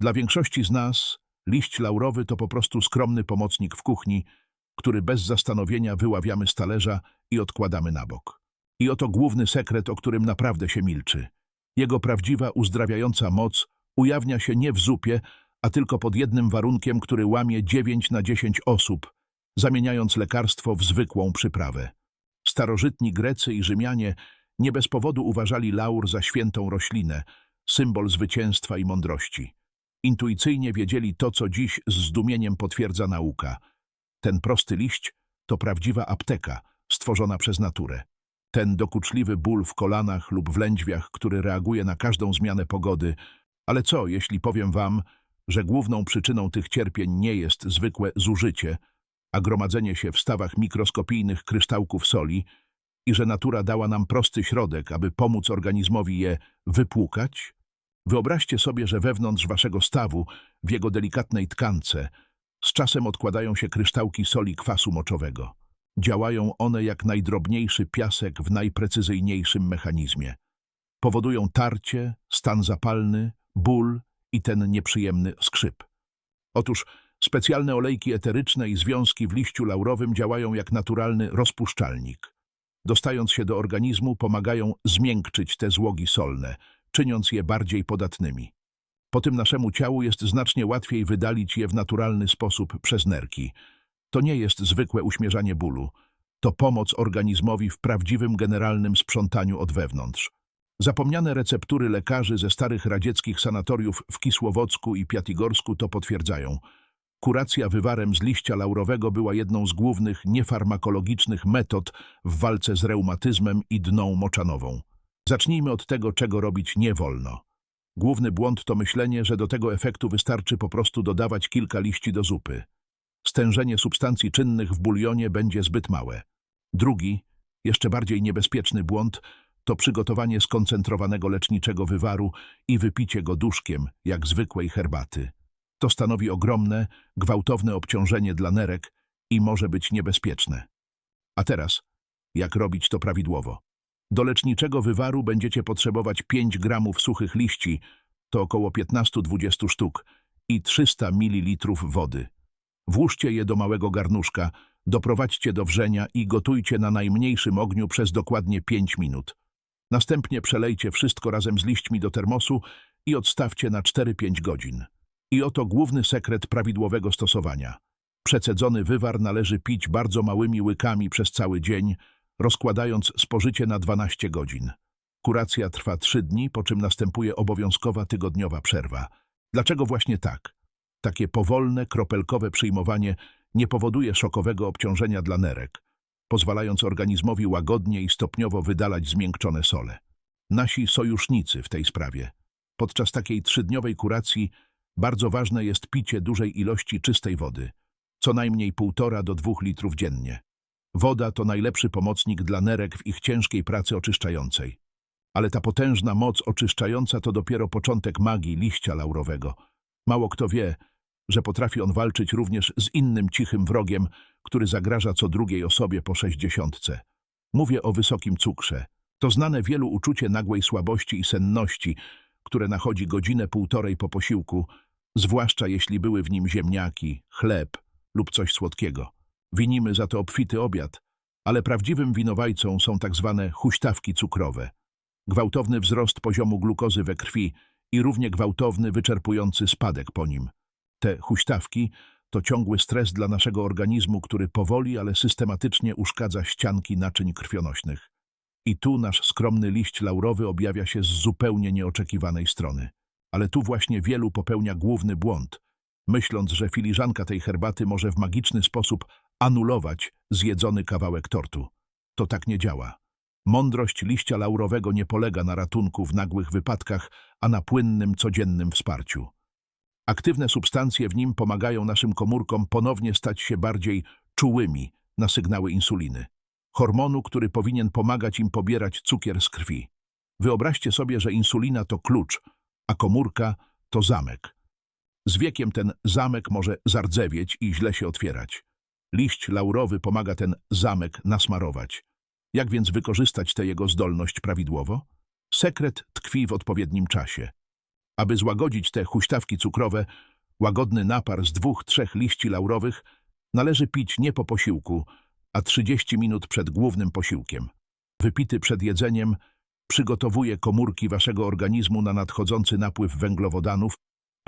Dla większości z nas liść laurowy to po prostu skromny pomocnik w kuchni, który bez zastanowienia wyławiamy z talerza i odkładamy na bok. I oto główny sekret, o którym naprawdę się milczy. Jego prawdziwa, uzdrawiająca moc ujawnia się nie w zupie, a tylko pod jednym warunkiem, który łamie 9 na 10 osób, zamieniając lekarstwo w zwykłą przyprawę. Starożytni Grecy i Rzymianie nie bez powodu uważali laur za świętą roślinę, symbol zwycięstwa i mądrości. Intuicyjnie wiedzieli to, co dziś z zdumieniem potwierdza nauka. Ten prosty liść to prawdziwa apteka, stworzona przez naturę. Ten dokuczliwy ból w kolanach lub w lędźwiach, który reaguje na każdą zmianę pogody. Ale co, jeśli powiem wam, że główną przyczyną tych cierpień nie jest zwykłe zużycie, a gromadzenie się w stawach mikroskopijnych kryształków soli i że natura dała nam prosty środek, aby pomóc organizmowi je wypłukać? Wyobraźcie sobie, że wewnątrz waszego stawu, w jego delikatnej tkance, z czasem odkładają się kryształki soli kwasu moczowego. Działają one jak najdrobniejszy piasek w najprecyzyjniejszym mechanizmie. Powodują tarcie, stan zapalny, ból i ten nieprzyjemny skrzyp. Otóż specjalne olejki eteryczne i związki w liściu laurowym działają jak naturalny rozpuszczalnik. Dostając się do organizmu, pomagają zmiękczyć te złogi solne, czyniąc je bardziej podatnymi. Po tym naszemu ciału jest znacznie łatwiej wydalić je w naturalny sposób przez nerki. To nie jest zwykłe uśmierzanie bólu. To pomoc organizmowi w prawdziwym generalnym sprzątaniu od wewnątrz. Zapomniane receptury lekarzy ze starych radzieckich sanatoriów w Kisłowocku i Piatigorsku to potwierdzają. Kuracja wywarem z liścia laurowego była jedną z głównych niefarmakologicznych metod w walce z reumatyzmem i dną moczanową. Zacznijmy od tego, czego robić nie wolno. Główny błąd to myślenie, że do tego efektu wystarczy po prostu dodawać kilka liści do zupy. Stężenie substancji czynnych w bulionie będzie zbyt małe. Drugi, jeszcze bardziej niebezpieczny błąd to przygotowanie skoncentrowanego leczniczego wywaru i wypicie go duszkiem, jak zwykłej herbaty. To stanowi ogromne, gwałtowne obciążenie dla nerek i może być niebezpieczne. A teraz, jak robić to prawidłowo? Do leczniczego wywaru będziecie potrzebować 5 gramów suchych liści, to około 15-20 sztuk, i 300 ml wody. Włóżcie je do małego garnuszka, doprowadźcie do wrzenia i gotujcie na najmniejszym ogniu przez dokładnie 5 minut. Następnie przelejcie wszystko razem z liśćmi do termosu i odstawcie na 4-5 godzin. I oto główny sekret prawidłowego stosowania. Przecedzony wywar należy pić bardzo małymi łykami przez cały dzień, rozkładając spożycie na 12 godzin. Kuracja trwa 3 dni, po czym następuje obowiązkowa tygodniowa przerwa. Dlaczego właśnie tak? Takie powolne, kropelkowe przyjmowanie nie powoduje szokowego obciążenia dla nerek, pozwalając organizmowi łagodnie i stopniowo wydalać zmiękczone sole. Nasi sojusznicy w tej sprawie. Podczas takiej trzydniowej kuracji bardzo ważne jest picie dużej ilości czystej wody, co najmniej 1,5 do 2 litrów dziennie. Woda to najlepszy pomocnik dla nerek w ich ciężkiej pracy oczyszczającej. Ale ta potężna moc oczyszczająca to dopiero początek magii liścia laurowego. Mało kto wie, że potrafi on walczyć również z innym cichym wrogiem, który zagraża co drugiej osobie po sześćdziesiątce. Mówię o wysokim cukrze. To znane wielu uczucie nagłej słabości i senności, które nachodzi godzinę półtorej po posiłku, zwłaszcza jeśli były w nim ziemniaki, chleb lub coś słodkiego. Winimy za to obfity obiad, ale prawdziwym winowajcą są tak zwane huśtawki cukrowe. Gwałtowny wzrost poziomu glukozy we krwi i równie gwałtowny, wyczerpujący spadek po nim. Te huśtawki to ciągły stres dla naszego organizmu, który powoli, ale systematycznie uszkadza ścianki naczyń krwionośnych. I tu nasz skromny liść laurowy objawia się z zupełnie nieoczekiwanej strony. Ale tu właśnie wielu popełnia główny błąd, myśląc, że filiżanka tej herbaty może w magiczny sposób anulować zjedzony kawałek tortu. To tak nie działa. Mądrość liścia laurowego nie polega na ratunku w nagłych wypadkach, a na płynnym, codziennym wsparciu. Aktywne substancje w nim pomagają naszym komórkom ponownie stać się bardziej czułymi na sygnały insuliny, hormonu, który powinien pomagać im pobierać cukier z krwi. Wyobraźcie sobie, że insulina to klucz, a komórka to zamek. Z wiekiem ten zamek może zardzewieć i źle się otwierać. Liść laurowy pomaga ten zamek nasmarować. Jak więc wykorzystać tę jego zdolność prawidłowo? Sekret tkwi w odpowiednim czasie. Aby złagodzić te huśtawki cukrowe, łagodny napar z dwóch, trzech liści laurowych należy pić nie po posiłku, a 30 minut przed głównym posiłkiem. Wypity przed jedzeniem przygotowuje komórki waszego organizmu na nadchodzący napływ węglowodanów,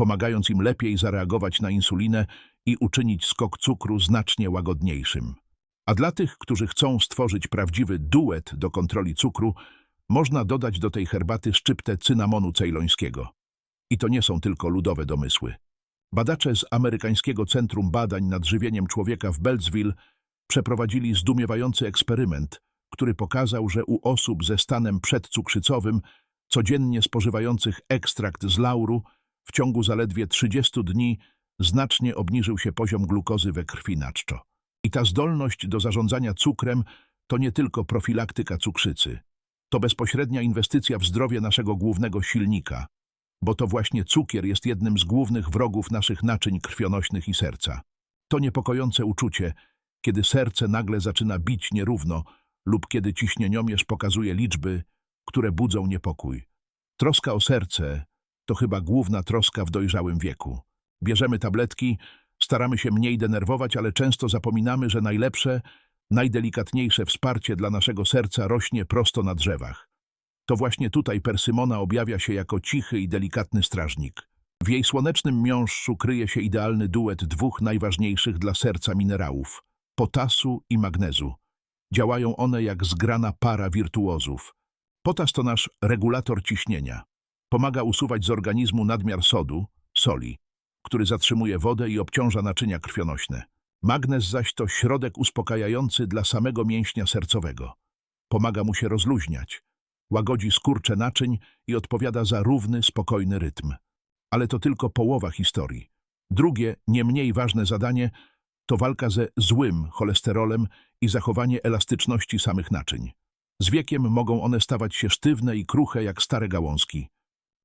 pomagając im lepiej zareagować na insulinę i uczynić skok cukru znacznie łagodniejszym. A dla tych, którzy chcą stworzyć prawdziwy duet do kontroli cukru, można dodać do tej herbaty szczyptę cynamonu cejlońskiego. I to nie są tylko ludowe domysły. Badacze z Amerykańskiego Centrum Badań nad Żywieniem Człowieka w Beltsville przeprowadzili zdumiewający eksperyment, który pokazał, że u osób ze stanem przedcukrzycowym, codziennie spożywających ekstrakt z lauru, w ciągu zaledwie 30 dni znacznie obniżył się poziom glukozy we krwi na czczo. I ta zdolność do zarządzania cukrem to nie tylko profilaktyka cukrzycy. To bezpośrednia inwestycja w zdrowie naszego głównego silnika, bo to właśnie cukier jest jednym z głównych wrogów naszych naczyń krwionośnych i serca. To niepokojące uczucie, kiedy serce nagle zaczyna bić nierówno lub kiedy ciśnieniomierz pokazuje liczby, które budzą niepokój. Troska o serce to chyba główna troska w dojrzałym wieku. Bierzemy tabletki, staramy się mniej denerwować, ale często zapominamy, że najlepsze, najdelikatniejsze wsparcie dla naszego serca rośnie prosto na drzewach. To właśnie tutaj persymona objawia się jako cichy i delikatny strażnik. W jej słonecznym miąższu kryje się idealny duet dwóch najważniejszych dla serca minerałów – potasu i magnezu. Działają one jak zgrana para wirtuozów. Potas to nasz regulator ciśnienia. Pomaga usuwać z organizmu nadmiar sodu, soli, który zatrzymuje wodę i obciąża naczynia krwionośne. Magnez zaś to środek uspokajający dla samego mięśnia sercowego. Pomaga mu się rozluźniać, łagodzi skurcze naczyń i odpowiada za równy, spokojny rytm. Ale to tylko połowa historii. Drugie, nie mniej ważne zadanie to walka ze złym cholesterolem i zachowanie elastyczności samych naczyń. Z wiekiem mogą one stawać się sztywne i kruche jak stare gałązki.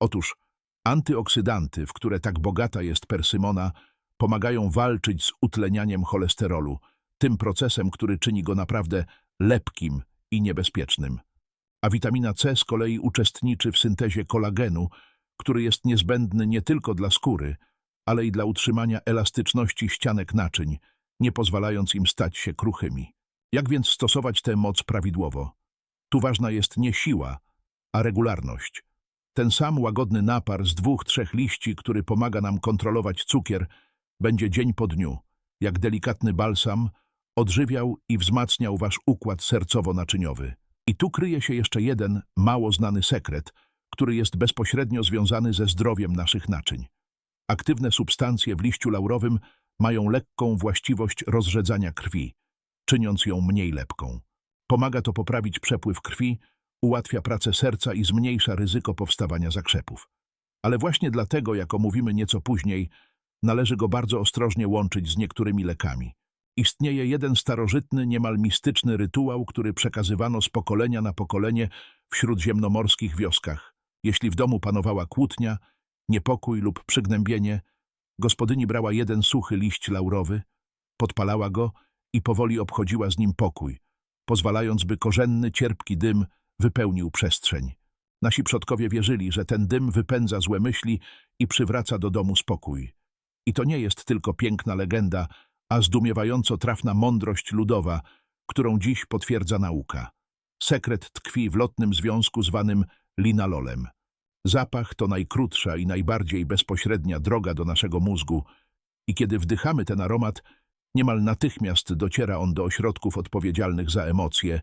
Otóż antyoksydanty, w które tak bogata jest persymona, pomagają walczyć z utlenianiem cholesterolu, tym procesem, który czyni go naprawdę lepkim i niebezpiecznym. A witamina C z kolei uczestniczy w syntezie kolagenu, który jest niezbędny nie tylko dla skóry, ale i dla utrzymania elastyczności ścianek naczyń, nie pozwalając im stać się kruchymi. Jak więc stosować tę moc prawidłowo? Tu ważna jest nie siła, a regularność. Ten sam łagodny napar z dwóch, trzech liści, który pomaga nam kontrolować cukier, będzie dzień po dniu, jak delikatny balsam, odżywiał i wzmacniał wasz układ sercowo-naczyniowy. I tu kryje się jeszcze jeden, mało znany sekret, który jest bezpośrednio związany ze zdrowiem naszych naczyń. Aktywne substancje w liściu laurowym mają lekką właściwość rozrzedzania krwi, czyniąc ją mniej lepką. Pomaga to poprawić przepływ krwi, ułatwia pracę serca i zmniejsza ryzyko powstawania zakrzepów. Ale właśnie dlatego, jak omówimy nieco później, należy go bardzo ostrożnie łączyć z niektórymi lekami. Istnieje jeden starożytny, niemal mistyczny rytuał, który przekazywano z pokolenia na pokolenie w śródziemnomorskich wioskach. Jeśli w domu panowała kłótnia, niepokój lub przygnębienie, gospodyni brała jeden suchy liść laurowy, podpalała go i powoli obchodziła z nim pokój, pozwalając, by korzenny, cierpki dym wypełnił przestrzeń. Nasi przodkowie wierzyli, że ten dym wypędza złe myśli i przywraca do domu spokój. I to nie jest tylko piękna legenda, a zdumiewająco trafna mądrość ludowa, którą dziś potwierdza nauka. Sekret tkwi w lotnym związku zwanym linalolem. Zapach to najkrótsza i najbardziej bezpośrednia droga do naszego mózgu i kiedy wdychamy ten aromat, niemal natychmiast dociera on do ośrodków odpowiedzialnych za emocje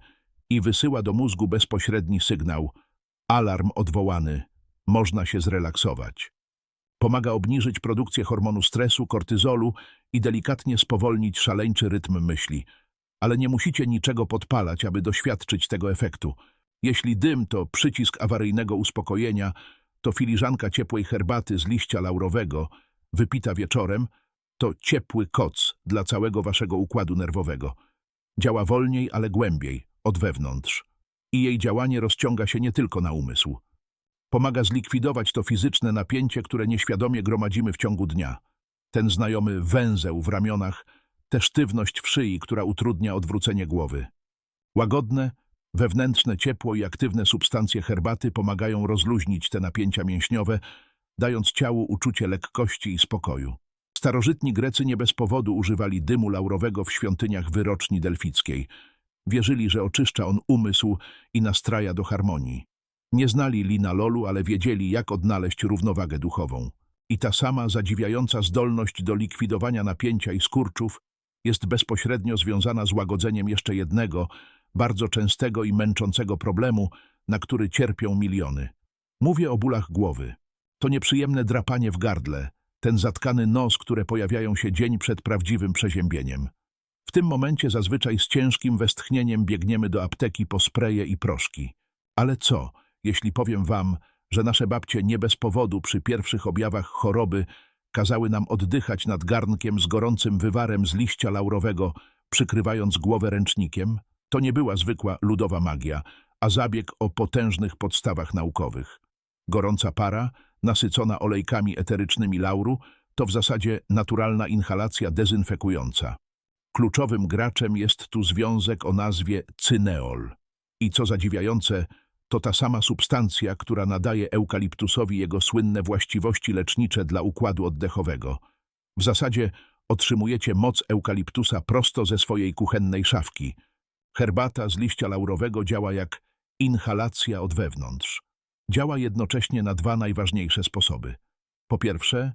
i wysyła do mózgu bezpośredni sygnał alarm odwołany, można się zrelaksować. Pomaga obniżyć produkcję hormonu stresu, kortyzolu i delikatnie spowolnić szaleńczy rytm myśli. Ale nie musicie niczego podpalać, aby doświadczyć tego efektu. Jeśli dym to przycisk awaryjnego uspokojenia, to filiżanka ciepłej herbaty z liścia laurowego, wypita wieczorem, to ciepły koc dla całego waszego układu nerwowego. Działa wolniej, ale głębiej, od wewnątrz. I jej działanie rozciąga się nie tylko na umysł. Pomaga zlikwidować to fizyczne napięcie, które nieświadomie gromadzimy w ciągu dnia. Ten znajomy węzeł w ramionach, tę sztywność w szyi, która utrudnia odwrócenie głowy. Łagodne, wewnętrzne ciepło i aktywne substancje herbaty pomagają rozluźnić te napięcia mięśniowe, dając ciału uczucie lekkości i spokoju. Starożytni Grecy nie bez powodu używali dymu laurowego w świątyniach wyroczni delfickiej. Wierzyli, że oczyszcza on umysł i nastraja do harmonii. Nie znali linalolu, ale wiedzieli, jak odnaleźć równowagę duchową. I ta sama zadziwiająca zdolność do likwidowania napięcia i skurczów jest bezpośrednio związana z łagodzeniem jeszcze jednego, bardzo częstego i męczącego problemu, na który cierpią miliony. Mówię o bólach głowy. To nieprzyjemne drapanie w gardle, ten zatkany nos, które pojawiają się dzień przed prawdziwym przeziębieniem. W tym momencie zazwyczaj z ciężkim westchnieniem biegniemy do apteki po spreje i proszki. Ale co, jeśli powiem wam, że nasze babcie nie bez powodu przy pierwszych objawach choroby kazały nam oddychać nad garnkiem z gorącym wywarem z liścia laurowego, przykrywając głowę ręcznikiem? To nie była zwykła ludowa magia, a zabieg o potężnych podstawach naukowych. Gorąca para, nasycona olejkami eterycznymi lauru, to w zasadzie naturalna inhalacja dezynfekująca. Kluczowym graczem jest tu związek o nazwie cyneol. I co zadziwiające, to ta sama substancja, która nadaje eukaliptusowi jego słynne właściwości lecznicze dla układu oddechowego. W zasadzie otrzymujecie moc eukaliptusa prosto ze swojej kuchennej szafki. Herbata z liścia laurowego działa jak inhalacja od wewnątrz. Działa jednocześnie na dwa najważniejsze sposoby. Po pierwsze,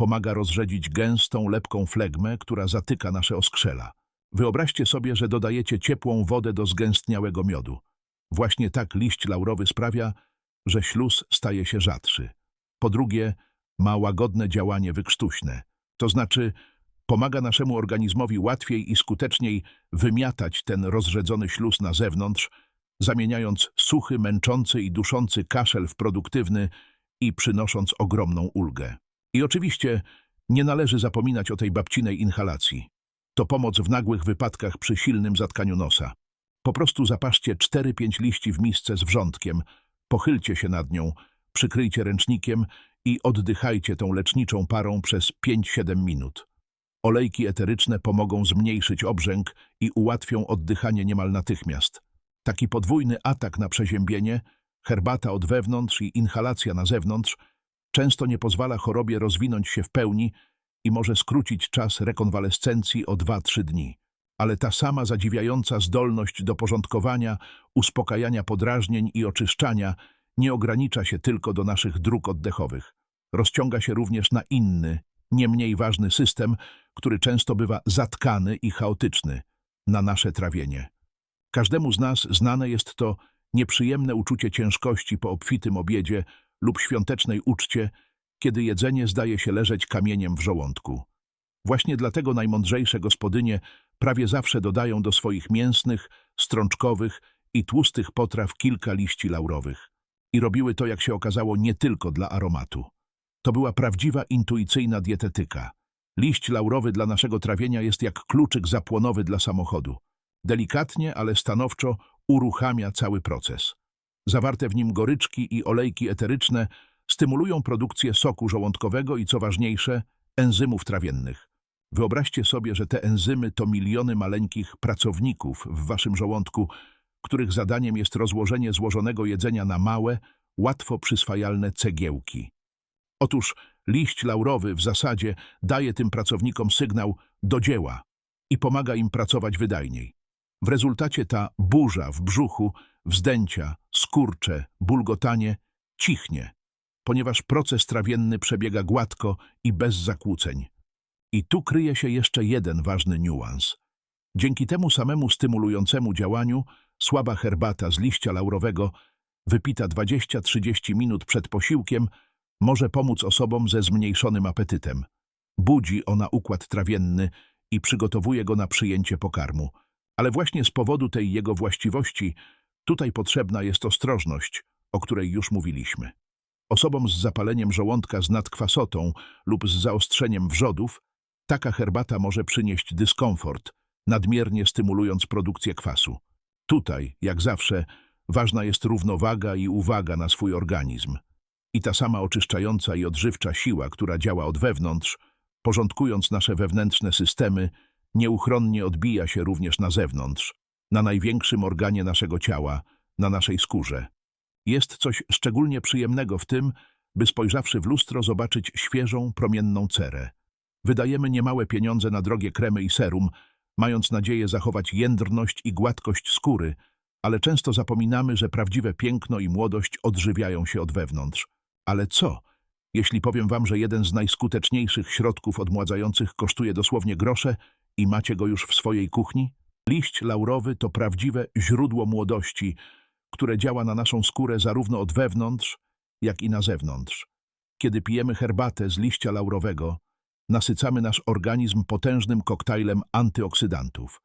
pomaga rozrzedzić gęstą, lepką flegmę, która zatyka nasze oskrzela. Wyobraźcie sobie, że dodajecie ciepłą wodę do zgęstniałego miodu. Właśnie tak liść laurowy sprawia, że śluz staje się rzadszy. Po drugie, ma łagodne działanie wykrztuśne, to znaczy pomaga naszemu organizmowi łatwiej i skuteczniej wymiatać ten rozrzedzony śluz na zewnątrz, zamieniając suchy, męczący i duszący kaszel w produktywny i przynosząc ogromną ulgę. I oczywiście nie należy zapominać o tej babcinej inhalacji. To pomoc w nagłych wypadkach przy silnym zatkaniu nosa. Po prostu zapaszcie 4-5 liści w misce z wrzątkiem, pochylcie się nad nią, przykryjcie ręcznikiem i oddychajcie tą leczniczą parą przez 5-7 minut. Olejki eteryczne pomogą zmniejszyć obrzęk i ułatwią oddychanie niemal natychmiast. Taki podwójny atak na przeziębienie, herbata od wewnątrz i inhalacja na zewnątrz, często nie pozwala chorobie rozwinąć się w pełni i może skrócić czas rekonwalescencji o 2-3 dni. Ale ta sama zadziwiająca zdolność do porządkowania, uspokajania podrażnień i oczyszczania nie ogranicza się tylko do naszych dróg oddechowych. Rozciąga się również na inny, nie mniej ważny system, który często bywa zatkany i chaotyczny, na nasze trawienie. Każdemu z nas znane jest to nieprzyjemne uczucie ciężkości po obfitym obiedzie lub świątecznej uczcie, kiedy jedzenie zdaje się leżeć kamieniem w żołądku. Właśnie dlatego najmądrzejsze gospodynie prawie zawsze dodają do swoich mięsnych, strączkowych i tłustych potraw kilka liści laurowych. I robiły to, jak się okazało, nie tylko dla aromatu. To była prawdziwa intuicyjna dietetyka. Liść laurowy dla naszego trawienia jest jak kluczyk zapłonowy dla samochodu. Delikatnie, ale stanowczo uruchamia cały proces. Zawarte w nim goryczki i olejki eteryczne stymulują produkcję soku żołądkowego i, co ważniejsze, enzymów trawiennych. Wyobraźcie sobie, że te enzymy to miliony maleńkich pracowników w waszym żołądku, których zadaniem jest rozłożenie złożonego jedzenia na małe, łatwo przyswajalne cegiełki. Otóż liść laurowy w zasadzie daje tym pracownikom sygnał do dzieła i pomaga im pracować wydajniej. W rezultacie ta burza w brzuchu, wzdęcia, skurcze, bulgotanie cichnie, ponieważ proces trawienny przebiega gładko i bez zakłóceń. I tu kryje się jeszcze jeden ważny niuans. Dzięki temu samemu stymulującemu działaniu słaba herbata z liścia laurowego, wypita 20-30 minut przed posiłkiem, może pomóc osobom ze zmniejszonym apetytem. Budzi ona układ trawienny i przygotowuje go na przyjęcie pokarmu. Ale właśnie z powodu tej jego właściwości tutaj potrzebna jest ostrożność, o której już mówiliśmy. Osobom z zapaleniem żołądka z nadkwasotą lub z zaostrzeniem wrzodów taka herbata może przynieść dyskomfort, nadmiernie stymulując produkcję kwasu. Tutaj, jak zawsze, ważna jest równowaga i uwaga na swój organizm. I ta sama oczyszczająca i odżywcza siła, która działa od wewnątrz, porządkując nasze wewnętrzne systemy, nieuchronnie odbija się również na zewnątrz, na największym organie naszego ciała, na naszej skórze. Jest coś szczególnie przyjemnego w tym, by spojrzawszy w lustro zobaczyć świeżą, promienną cerę. Wydajemy niemałe pieniądze na drogie kremy i serum, mając nadzieję zachować jędrność i gładkość skóry, ale często zapominamy, że prawdziwe piękno i młodość odżywiają się od wewnątrz. Ale co, jeśli powiem wam, że jeden z najskuteczniejszych środków odmładzających kosztuje dosłownie grosze i macie go już w swojej kuchni? Liść laurowy to prawdziwe źródło młodości, które działa na naszą skórę zarówno od wewnątrz, jak i na zewnątrz. Kiedy pijemy herbatę z liścia laurowego, nasycamy nasz organizm potężnym koktajlem antyoksydantów.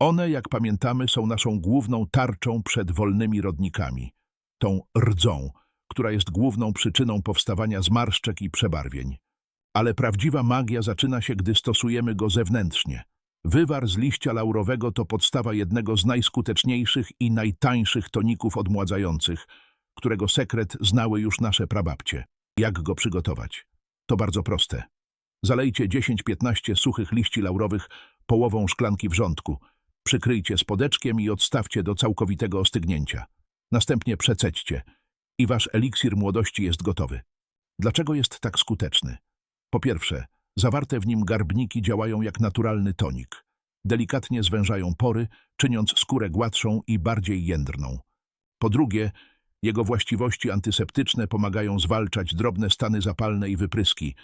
One, jak pamiętamy, są naszą główną tarczą przed wolnymi rodnikami, tą rdzą, która jest główną przyczyną powstawania zmarszczek i przebarwień. Ale prawdziwa magia zaczyna się, gdy stosujemy go zewnętrznie. Wywar z liścia laurowego to podstawa jednego z najskuteczniejszych i najtańszych toników odmładzających, którego sekret znały już nasze prababcie. Jak go przygotować? To bardzo proste. Zalejcie 10-15 suchych liści laurowych połową szklanki wrzątku. Przykryjcie spodeczkiem i odstawcie do całkowitego ostygnięcia. Następnie przecećcie i wasz eliksir młodości jest gotowy. Dlaczego jest tak skuteczny? Po pierwsze, zawarte w nim garbniki działają jak naturalny tonik. Delikatnie zwężają pory, czyniąc skórę gładszą i bardziej jędrną. Po drugie, jego właściwości antyseptyczne pomagają zwalczać drobne stany zapalne i wypryski.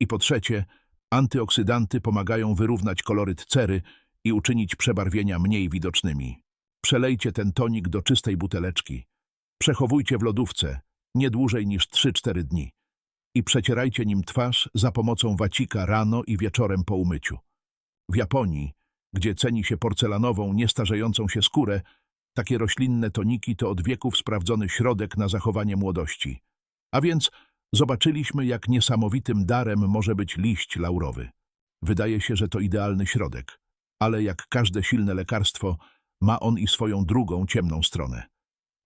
I po trzecie, antyoksydanty pomagają wyrównać koloryt cery i uczynić przebarwienia mniej widocznymi. Przelejcie ten tonik do czystej buteleczki. Przechowujcie w lodówce nie dłużej niż 3-4 dni i przecierajcie nim twarz za pomocą wacika rano i wieczorem po umyciu. W Japonii, gdzie ceni się porcelanową, niestarzejącą się skórę, takie roślinne toniki to od wieków sprawdzony środek na zachowanie młodości. A więc zobaczyliśmy, jak niesamowitym darem może być liść laurowy. Wydaje się, że to idealny środek, ale jak każde silne lekarstwo, ma on i swoją drugą, ciemną stronę.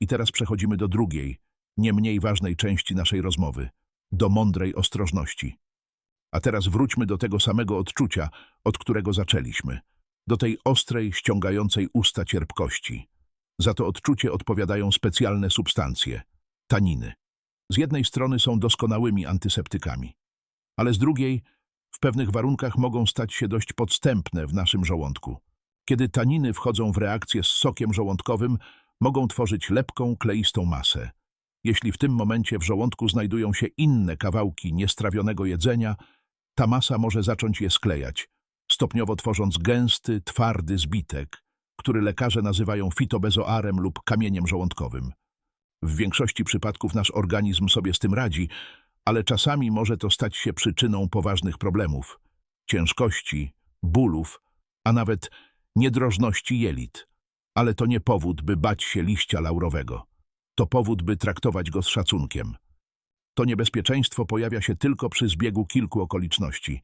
I teraz przechodzimy do drugiej, nie mniej ważnej części naszej rozmowy, do mądrej ostrożności. A teraz wróćmy do tego samego odczucia, od którego zaczęliśmy, do tej ostrej, ściągającej usta cierpkości. Za to odczucie odpowiadają specjalne substancje, taniny. Z jednej strony są doskonałymi antyseptykami, ale z drugiej w pewnych warunkach mogą stać się dość podstępne w naszym żołądku. Kiedy taniny wchodzą w reakcję z sokiem żołądkowym, mogą tworzyć lepką, kleistą masę. Jeśli w tym momencie w żołądku znajdują się inne kawałki niestrawionego jedzenia, ta masa może zacząć je sklejać, stopniowo tworząc gęsty, twardy zbitek, który lekarze nazywają fitobezoarem lub kamieniem żołądkowym. W większości przypadków nasz organizm sobie z tym radzi, ale czasami może to stać się przyczyną poważnych problemów, ciężkości, bólów, a nawet niedrożności jelit. Ale to nie powód, by bać się liścia laurowego. To powód, by traktować go z szacunkiem. To niebezpieczeństwo pojawia się tylko przy zbiegu kilku okoliczności.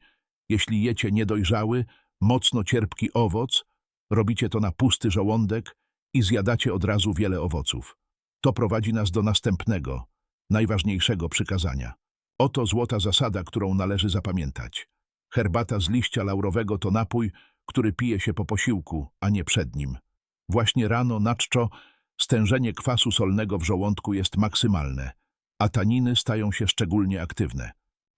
Jeśli jecie niedojrzały, mocno cierpki owoc, robicie to na pusty żołądek i zjadacie od razu wiele owoców. To prowadzi nas do następnego, najważniejszego przykazania. Oto złota zasada, którą należy zapamiętać. Herbata z liścia laurowego to napój, który pije się po posiłku, a nie przed nim. Właśnie rano na czczo stężenie kwasu solnego w żołądku jest maksymalne, a taniny stają się szczególnie aktywne.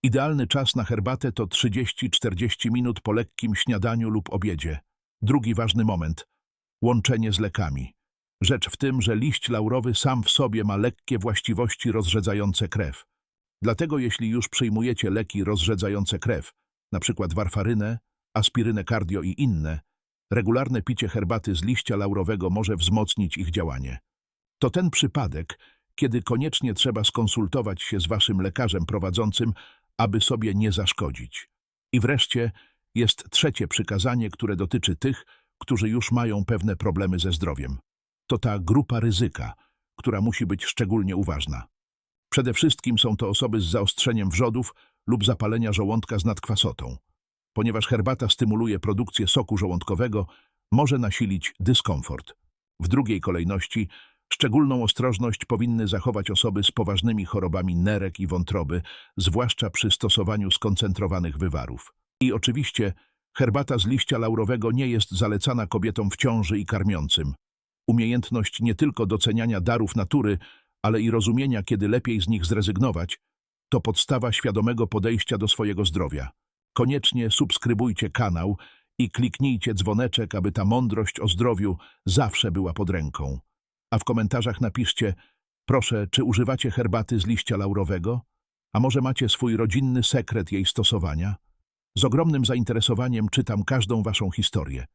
Idealny czas na herbatę to 30-40 minut po lekkim śniadaniu lub obiedzie. Drugi ważny moment – łączenie z lekami. Rzecz w tym, że liść laurowy sam w sobie ma lekkie właściwości rozrzedzające krew. Dlatego jeśli już przyjmujecie leki rozrzedzające krew, np. warfarynę, aspirynę cardio i inne, regularne picie herbaty z liścia laurowego może wzmocnić ich działanie. To ten przypadek, kiedy koniecznie trzeba skonsultować się z waszym lekarzem prowadzącym, aby sobie nie zaszkodzić. I wreszcie jest trzecie przykazanie, które dotyczy tych, którzy już mają pewne problemy ze zdrowiem. To ta grupa ryzyka, która musi być szczególnie uważna. Przede wszystkim są to osoby z zaostrzeniem wrzodów lub zapalenia żołądka z nadkwasotą. Ponieważ herbata stymuluje produkcję soku żołądkowego, może nasilić dyskomfort. W drugiej kolejności szczególną ostrożność powinny zachować osoby z poważnymi chorobami nerek i wątroby, zwłaszcza przy stosowaniu skoncentrowanych wywarów. I oczywiście herbata z liścia laurowego nie jest zalecana kobietom w ciąży i karmiącym. Umiejętność nie tylko doceniania darów natury, ale i rozumienia, kiedy lepiej z nich zrezygnować, to podstawa świadomego podejścia do swojego zdrowia. Koniecznie subskrybujcie kanał i kliknijcie dzwoneczek, aby ta mądrość o zdrowiu zawsze była pod ręką. A w komentarzach napiszcie, proszę, czy używacie herbaty z liścia laurowego? A może macie swój rodzinny sekret jej stosowania? Z ogromnym zainteresowaniem czytam każdą waszą historię.